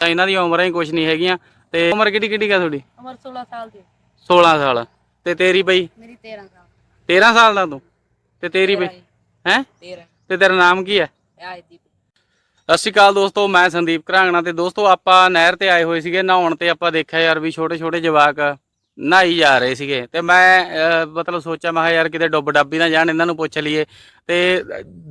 ਤਾਂ ਇਹਨਾਂ ਦੀ ਉਮਰਾਂ ਹੀ ਕੁਝ ਨਹੀਂ ਹੈਗੀਆਂ। ਤੇ ਉਮਰ ਕਿਹੜੀ ਕਿਹੜੀ ਹੈ ਤੁਹਾਡੀ? ਉਮਰ 16 ਸਾਲ ਦੀ। 16 ਸਾਲ। ਤੇ ਤੇਰੀ ਬਈ? ਮੇਰੀ 13 ਸਾਲ। 13 ਸਾਲ ਦਾ ਤੂੰ? ਤੇ ਤੇਰੀ ਬਈ? ਹੈ। 13 ਤੇ ਤੇਰਾ ਨਾਮ ਕੀ ਹੈ ਆਜਦੀਪ ਸਤਿ ਸ਼੍ਰੀ ਅਕਾਲ ਦੋਸਤੋ ਮੈਂ ਸੰਦੀਪ ਘਰਾਂਗਣਾ ਤੇ ਦੋਸਤੋ ਆਪਾਂ ਨਹਿਰ ਤੇ ਆਏ ਹੋਏ ਸੀਗੇ ਨਹਾਉਣ ਤੇ ਆਪਾਂ ਦੇਖਿਆ ਯਾਰ ਵੀ ਛੋਟੇ ਛੋਟੇ ਜਵਾਕ ਨਹਾਈ ਜਾ ਰਹੇ ਸੀਗੇ। ਤੇ ਮੈਂ ਮਤਲਬ ਸੋਚਿਆ ਮੈਂ ਕਿਹਾ ਯਾਰ ਕਿਤੇ ਡੁੱਬ ਡੱਬੀ ਨਾ ਜਾਣ ਇਹਨਾਂ ਨੂੰ ਪੁੱਛ ਲਈਏ। ਤੇ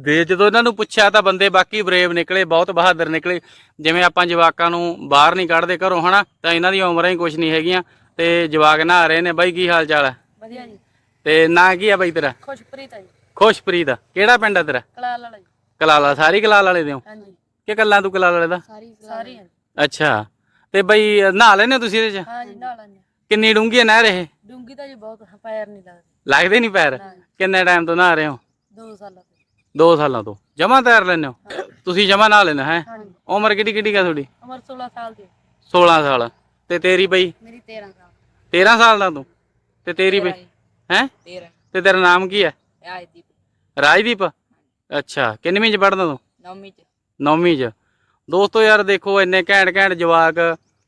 ਦੇ ਜਦੋਂ ਇਹਨਾਂ ਨੂੰ ਪੁੱਛਿਆ ਤਾਂ ਬੰਦੇ ਬਾਕੀ ਬਰੇਵ ਨਿਕਲੇ ਬਹੁਤ ਬਹਾਦਰ ਨਿਕਲੇ। ਜਿਵੇਂ ਆਪਾਂ ਜਵਾਕਾਂ ਨੂੰ ਬਾਹਰ ਨਹੀਂ ਕੱਢਦੇ ਘਰੋਂ ਹਨਾ ਤਾਂ ਇਹਨਾਂ ਦੀ ਉਮਰਾਂ ਹੀ ਕੁਝ ਨਹੀਂ ਹੈਗੀਆਂ। ਤੇ ਜਵਾਕ ਨਹਾ ਰਹੇ ਨੇ ਬਾਈ ਕੀ ਹਾਲ ਚਾਲ ਹੈ? ਵਧੀਆ ਜੀ। ਤੇ ਨਾਂ ਕੀ ਆ ਬਾਈ ਤੇਰਾ? ਖੁਸ਼ਪ੍ਰੀਤ ਹੈ ਜੀ। ਖੁਸ਼ਪ੍ਰੀਤ ਕਿਹੜਾ ਪਿੰਡ ਆ ਤੇਰਾ? ਕਲਾਲ ਵਾਲਾ ਜੀ। ਕਲਾਲਾ ਸਾਰੀ ਕਲਾਲ ਵਾਲੇ ਦੇ ਹੋ? ਹਾਂਜੀ। ਕਿ ਕੱਲਾ ਤੂੰ ਕਲਾਲ ਵਾਲੇ ਦਾ? ਸਾਰੀ ਸਾਰੀ ਹੈ ਅੱਛਾ। ਤੇ ਬਈ ਨਹਾ ਲੈਨੇ ਤੁਸੀਂ ਇਹਦੇ ਚ? ਹਾਂ ਜੀ ਨਾਲ ਨੇ ਕਿੰਨੀ ਡੂੰਘੀ ਹੈ ਨਹਿਰ ਇਹ? ਡੂੰਗੀ ਤਾਂ ਜੀ ਬਹੁਤ ਪੈਰ ਨਹੀਂ ਲੱਗਦੇ। ਲੱਗਦੇ ਨਹੀਂ ਪੈਰ? ਨਾ। ਕਿੰਨੇ ਟਾਈਮ ਤੋਂ ਨਹਾ ਰਹੇ ਹੋ? 2 ਸਾਲਾਂ ਤੋਂ। 2 ਸਾਲਾਂ ਤੋਂ। ਜਮਾ ਤੈਰ ਲੈਨੇ ਹੋ? ਤੁਸੀਂ ਜਮਾ ਨਹਾ ਲੈਨੇ ਹੈ ਹਾਂਜੀ ਉਮਰ ਕਿਹੜੀ ਕਿਹੜੀ ਹੈ ਤੁਹਾਡੀ? ਉਮਰ 16 ਸਾਲ ਦੀ। 16 ਸਾਲ। ਤੇ ਤੇਰੀ ਬਈ? ਮੇਰੀ 13 ਸਾਲ। 13 ਸਾਲ ਦਾ ਤੂੰ? ਤੇ ਤੇਰੀ ਬਈ? ਹੈ? 13 ਤੇ ਤੇਰਾ ਨਾਮ ਕੀ ਹੈ? ਆਜਦੀਪ ਰਾਜਦੀਪ? ਅੱਛਾ। ਕਿੰਨਵੀਂ ਚ ਪੜਦਾ ਤੂੰ? ਨੌਵੀਂ ਚ। ਨੌਵੀਂ ਚ। ਦੋਸਤੋ ਯਾਰ ਦੇਖੋ ਇੰਨੇ ਘੈਂਟ ਘੈਂਟ ਜਵਾਕ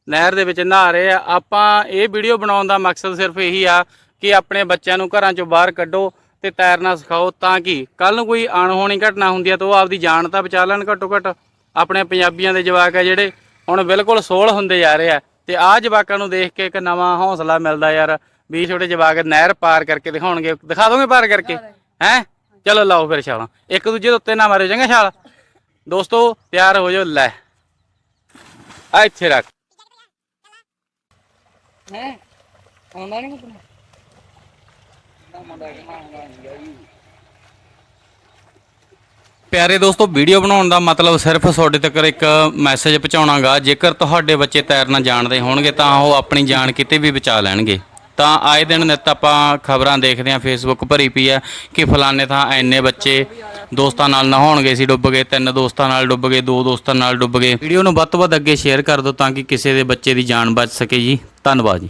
ਨਹਿਰ ਦੇ ਵਿੱਚ ਨਹਾ ਰਹੇ ਆ। ਆਪਾਂ ਇਹ ਵੀਡੀਓ ਬਣਾਉਣ ਦਾ ਮਕਸਦ ਸਿਰਫ ਇਹੀ ਆ ਕਿ ਆਪਣੇ ਬੱਚਿਆਂ ਨੂੰ ਘਰਾਂ ਚੋਂ ਬਾਹਰ ਕੱਢੋ ਤੇ ਤੈਰਨਾ ਸਿਖਾਓ ਤਾਂ ਕਿ ਕੱਲ ਨੂੰ ਕੋਈ ਅਣਹੋਣੀ ਘਟਨਾ ਹੁੰਦੀ ਆ ਤਾਂ ਉਹ ਆਪਦੀ ਜਾਨ ਤਾਂ ਬਚਾ ਲੈਣ ਘੱਟੋ ਘੱਟ ਆਪਣੇ ਪੰਜਾਬੀਆਂ ਦੇ ਜਵਾਕ ਆ ਜਿਹੜੇ ਹੁਣ ਬਿਲਕੁਲ ਸੋਲ ਹੁੰਦੇ ਜਾ ਰਹੇ ਆ ਤੇ ਆਹ ਜਵਾਕਾਂ ਨੂੰ ਦੇਖ ਕੇ ਇੱਕ ਨਵਾਂ ਹੌਸਲਾ ਮਿਲਦਾ ਯਾਰ ਵੀ ਛੋਟੇ ਜਵਾਕ ਨਹਿਰ ਪਾਰ ਕਰਕੇ ਦਿਖਾਉਣਗੇ। ਦਿਖਾ ਦੋਗੇ ਪਾਰ ਕਰਕੇ। ਹੈ? ਚਲੋ ਲਾਓ ਫਿਰ ਛਾਲਾਂ। ਇੱਕ ਦੂਜੇ ਦੇ ਉੱਤੇ ਨਾ ਮਾਰਿਓ ਚੰਗਾ ਛਾਲ। ਦੋਸਤੋ ਤਿਆਰ ਹੋ ਜਾਓ ਲੈ। ਆ ਇੱਥੇ ਰੱਖ। ਹੈ? ਆਉਂਦਾ ਨਹੀਂ ਤੈਨੂੰ ਪਿਆਰੇ ਦੋਸਤੋ, ਵੀਡੀਓ ਬਣਾਉਣ ਦਾ ਮਤਲਬ ਸਿਰਫ ਤੁਹਾਡੇ ਤੱਕ ਇੱਕ ਮੈਸੇਜ ਪਹੁੰਚਾਉਣਾਗਾ ਜੇਕਰ ਤੁਹਾਡੇ ਬੱਚੇ ਤੈਰਨਾ ਜਾਣਦੇ ਹੋਣਗੇ, ਤਾਂ ਉਹ ਆਪਣੀ ਜਾਨ ਕਿਤੇ ਵੀ ਬਚਾ ਲੈਣਗੇ। ਤਾਂ ਆਏ ਦਿਨ ਨਿੱਤ ਆਪਾਂ ਖਬਰਾਂ ਦੇਖਦੇ ਆਂ ਫੇਸਬੁੱਕ ਭਰੀ ਪਈ ਆ ਕਿ ਫਲਾਣੇ ਥਾਂ ਐਨੇ ਬੱਚੇ ਦੋਸਤਾਂ ਨਾਲ ਨਹਾਉਣਗੇ ਸੀ ਡੁੱਬ ਗਏ, ਤਿੰਨ ਦੋਸਤਾਂ ਨਾਲ ਡੁੱਬ ਗਏ, ਦੋ ਦੋਸਤਾਂ ਨਾਲ ਡੁੱਬ ਗਏ। ਵੀਡੀਓ ਨੂੰ ਵੱਧ ਤੋਂ ਵੱਧ ਅੱਗੇ ਸ਼ੇਅਰ ਕਰ ਦਿਓ ਤਾਂ ਕਿ ਕਿਸੇ ਦੇ ਬੱਚੇ ਦੀ ਜਾਨ ਬਚ ਸਕੇ ਜੀ। ਧੰਨਵਾਦ ਜੀ।